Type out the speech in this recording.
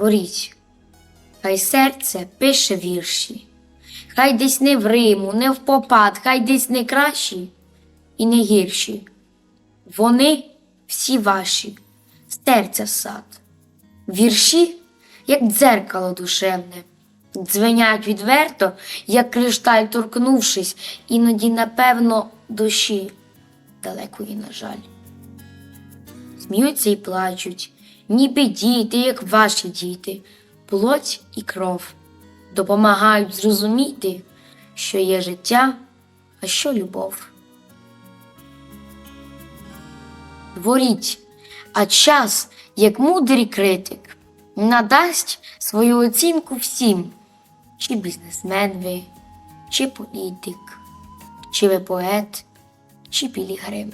творіть. Хай серце пише вірші, хай десь не в Риму, не в попад, хай десь не кращі і не гірші. Вони всі ваші, серця сад. Вірші, як дзеркало душевне, дзвенять відверто, як кришталь торкнувшись, іноді, напевно, душі далекої, на жаль. Сміються і плачуть, ніби діти, як ваші діти, плоть і кров допомагають зрозуміти, що є життя, а що любов. Творіть, а час, як мудрий критик, надасть свою оцінку всім, чи бізнесмен ви, чи політик, чи ви поет, чи пілігрим.